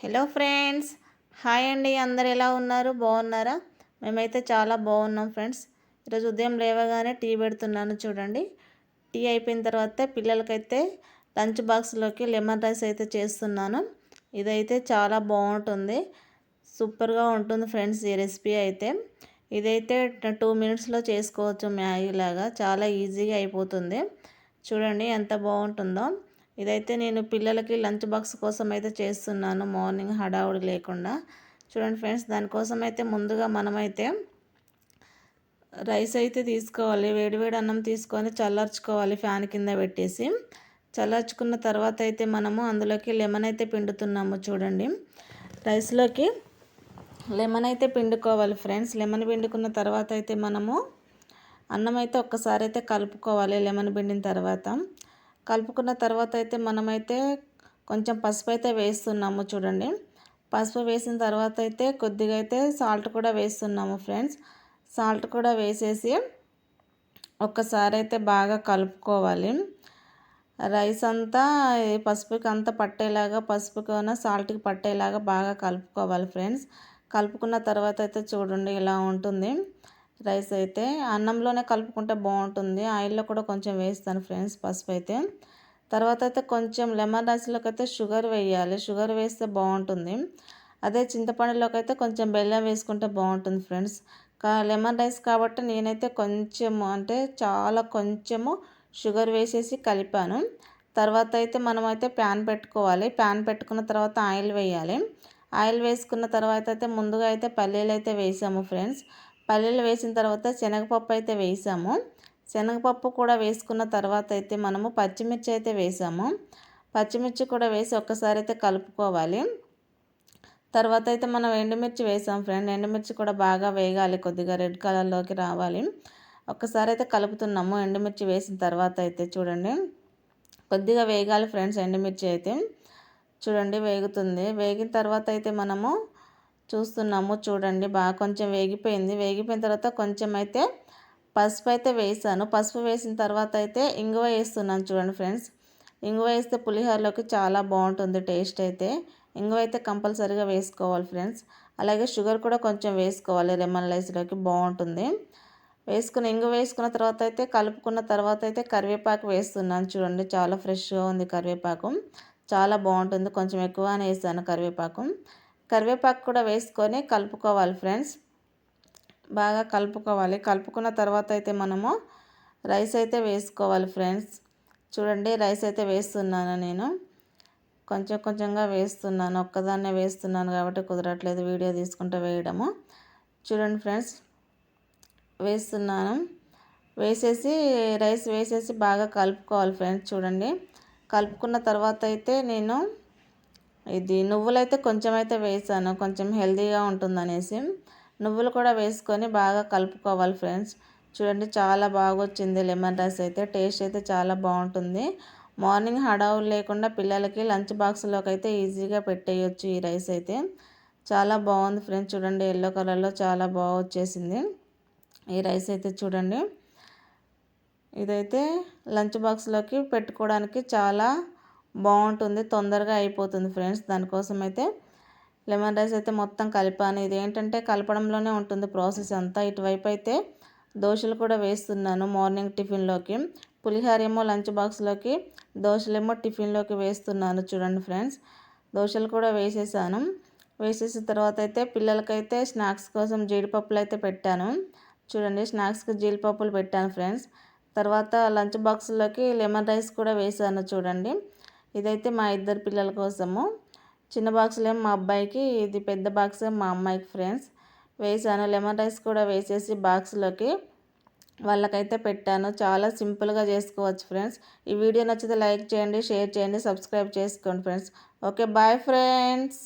Hello friends hi అండి. అందరు ఎలా ఉన్నారు? బాగున్నారా? మేమైతే చాలా బాగున్నాం ఫ్రెండ్స్ ఈరోజు ఉదయం లేవగానే టీ పెడుతున్నాను చూడండి. టీ అయిపోయిన తర్వాత పిల్లలకైతే లంచ్ బాక్స్లోకి లెమన్ రైస్ అయితే చేస్తున్నాను. ఇదైతే చాలా బాగుంటుంది. సూపర్గా ఉంటుంది ఫ్రెండ్స్ ఈ రెసిపీ అయితే. ఇదైతే టూ మినిట్స్లో చేసుకోవచ్చు మ్యాగీ లాగా చాలా ఈజీగా అయిపోతుంది. చూడండి ఎంత బాగుంటుందో. ఇదైతే నేను పిల్లలకి లంచ్ బాక్స్ కోసం అయితే చేస్తున్నాను. మార్నింగ్ హడావుడి లేకుండా. చూడండి ఫ్రెండ్స్ దానికోసం అయితే ముందుగా మనమైతే రైస్ అయితే తీసుకోవాలి. వేడివేడి అన్నం తీసుకొని చల్లార్చుకోవాలి ఫ్యాన్ కింద పెట్టేసి. చల్లార్చుకున్న తర్వాత అయితే మనము అందులోకి లెమన్ అయితే పిండుతున్నాము చూడండి. రైస్లోకి లెమన్ అయితే పిండుకోవాలి ఫ్రెండ్స్. లెమన్ పిండుకున్న తర్వాత అయితే మనము అన్నం అయితే ఒక్కసారి అయితే కలుపుకోవాలి లెమన్ పిండిన తర్వాత. కలుపుకున్న తర్వాత అయితే మనమైతే కొంచెం పసుపు అయితే వేస్తున్నాము చూడండి. పసుపు వేసిన తర్వాత అయితే కొద్దిగా అయితే సాల్ట్ కూడా వేస్తున్నాము ఫ్రెండ్స్. సాల్ట్ కూడా వేసేసి ఒక్కసారి అయితే బాగా కలుపుకోవాలి. రైస్ అంతా పసుపుకి అంతా పట్టేలాగా పసుపుకి సాల్ట్కి పట్టేలాగా బాగా కలుపుకోవాలి ఫ్రెండ్స్. కలుపుకున్న తర్వాత అయితే చూడండి ఇలా ఉంటుంది. రైస్ అయితే అన్నంలోనే కలుపుకుంటే బాగుంటుంది. ఆయిల్లో కూడా కొంచెం వేస్తాను ఫ్రెండ్స్ పసుపు అయితే తర్వాత అయితే కొంచెం లెమన్ రైస్లోకి అయితే షుగర్ వేయాలి. షుగర్ వేస్తే బాగుంటుంది. అదే చింతపండులోకి అయితే కొంచెం బెల్లం వేసుకుంటే బాగుంటుంది ఫ్రెండ్స్. కా లెమన్ రైస్ కాబట్టి నేనైతే కొంచెము అంటే చాలా కొంచెము షుగర్ వేసేసి కలిపాను. తర్వాత అయితే మనమైతే ప్యాన్ పెట్టుకోవాలి. ప్యాన్ పెట్టుకున్న తర్వాత ఆయిల్ వేయాలి. ఆయిల్ వేసుకున్న తర్వాత అయితే ముందుగా అయితే పల్లీలు అయితే వేసాము ఫ్రెండ్స్. పల్లీలు వేసిన తర్వాత శనగపప్పు అయితే వేసాము. శనగపప్పు కూడా వేసుకున్న తర్వాత అయితే మనము పచ్చిమిర్చి అయితే వేసాము. పచ్చిమిర్చి కూడా వేసి ఒక్కసారి అయితే కలుపుకోవాలి. తర్వాత అయితే మనం ఎండుమిర్చి వేసాం ఫ్రెండ్. ఎండుమిర్చి కూడా బాగా వేగాలి కొద్దిగా రెడ్ కలర్లోకి రావాలి. ఒక్కసారి అయితే కలుపుతున్నాము ఎండుమిర్చి వేసిన తర్వాత అయితే చూడండి. కొద్దిగా వేగాలి ఫ్రెండ్స్ ఎండుమిర్చి అయితే. చూడండి వేగుతుంది. వేగిన తర్వాత అయితే మనము చూస్తున్నాము. చూడండి బాగా కొంచెం వేగిపోయింది. వేగిపోయిన తర్వాత కొంచెం అయితే పసుపు అయితే వేసాను. పసుపు వేసిన తర్వాత అయితే ఇంగువ వేస్తున్నాను చూడండి ఫ్రెండ్స్. ఇంగువ వేస్తే పులిహోరలోకి చాలా బాగుంటుంది టేస్ట్ అయితే. ఇంగువ అయితే కంపల్సరీగా వేసుకోవాలి ఫ్రెండ్స్. అలాగే షుగర్ కూడా కొంచెం వేసుకోవాలి లెమన్ రైస్లోకి బాగుంటుంది. వేసుకుని ఇంగు వేసుకున్న తర్వాత అయితే కలుపుకున్న తర్వాత అయితే కరివేపాకు వేస్తున్నాను చూడండి. చాలా ఫ్రెష్గా ఉంది కరివేపాకు. చాలా బాగుంటుంది. కొంచెం ఎక్కువనే వేసాను కరివేపాకు. కరివేపాకు కూడా వేసుకొని కలుపుకోవాలి ఫ్రెండ్స్. బాగా కలుపుకోవాలి. కలుపుకున్న తర్వాత అయితే మనము రైస్ అయితే వేసుకోవాలి ఫ్రెండ్స్. చూడండి రైస్ అయితే వేస్తున్నాను నేను. కొంచెం కొంచెంగా వేస్తున్నాను. ఒక్కదాన్నే వేస్తున్నాను కాబట్టి కుదరట్లేదు వీడియో తీసుకుంటే వేయడము. చూడండి ఫ్రెండ్స్ వేస్తున్నాను. వేసేసి రైస్ వేసేసి బాగా కలుపుకోవాలి ఫ్రెండ్స్. చూడండి కలుపుకున్న తర్వాత అయితే నేను ఇది నువ్వులైతే కొంచెం అయితే వేసాను కొంచెం హెల్తీగా ఉంటుందనేసి. నువ్వులు కూడా వేసుకొని బాగా కలుపుకోవాలి ఫ్రెండ్స్. చూడండి చాలా బాగా వచ్చింది లెమన్ రైస్ అయితే టేస్ట్ అయితే చాలా బాగుంటుంది. మార్నింగ్ హడావులు లేకుండా పిల్లలకి లంచ్ బాక్స్లోకి అయితే ఈజీగా పెట్టేయచ్చు ఈ రైస్ అయితే. చాలా బాగుంది ఫ్రెండ్స్. చూడండి ఎల్లో కలర్లో చాలా బాగా వచ్చేసింది ఈ రైస్ అయితే చూడండి. ఇదైతే లంచ్ బాక్స్లోకి పెట్టుకోవడానికి చాలా బాగుంటుంది తొందరగా అయిపోతుంది ఫ్రెండ్స్. దానికోసం అయితే లెమన్ రైస్ అయితే మొత్తం కలిపాను. ఇది ఏంటంటే కలపడంలోనే ఉంటుంది ప్రాసెస్ అంతా. ఇటువైపు అయితే దోశలు కూడా వేస్తున్నాను మార్నింగ్ టిఫిన్లోకి. పులిహార ఏమో లంచ్ బాక్స్లోకి దోశలేమో టిఫిన్లోకి వేస్తున్నాను. చూడండి ఫ్రెండ్స్ దోశలు కూడా వేసేసాను. వేసేసిన తర్వాత అయితే పిల్లలకైతే స్నాక్స్ కోసం జీడిపప్పులు అయితే పెట్టాను. చూడండి స్నాక్స్కి జీడిపప్పులు పెట్టాను ఫ్రెండ్స్. తర్వాత లంచ్ బాక్స్లోకి లెమన్ రైస్ కూడా వేసాను చూడండి. ఇదైతే మా ఇద్దరు పిల్లల కోసము. చిన్న బాక్స్లో మా అబ్బాయికి ఇది పెద్ద బాక్స్ మా అమ్మాయికి ఫ్రెండ్స్. వేసాను. లెమన్ రైస్ కూడా వేసేసి బాక్స్లోకి వాళ్ళకైతే పెట్టాను. చాలా సింపుల్గా చేసుకోవచ్చు ఫ్రెండ్స్. ఈ వీడియో నచ్చితే లైక్ చేయండి షేర్ చేయండి సబ్స్క్రైబ్ చేసుకోండి ఫ్రెండ్స్. Okay bye friends.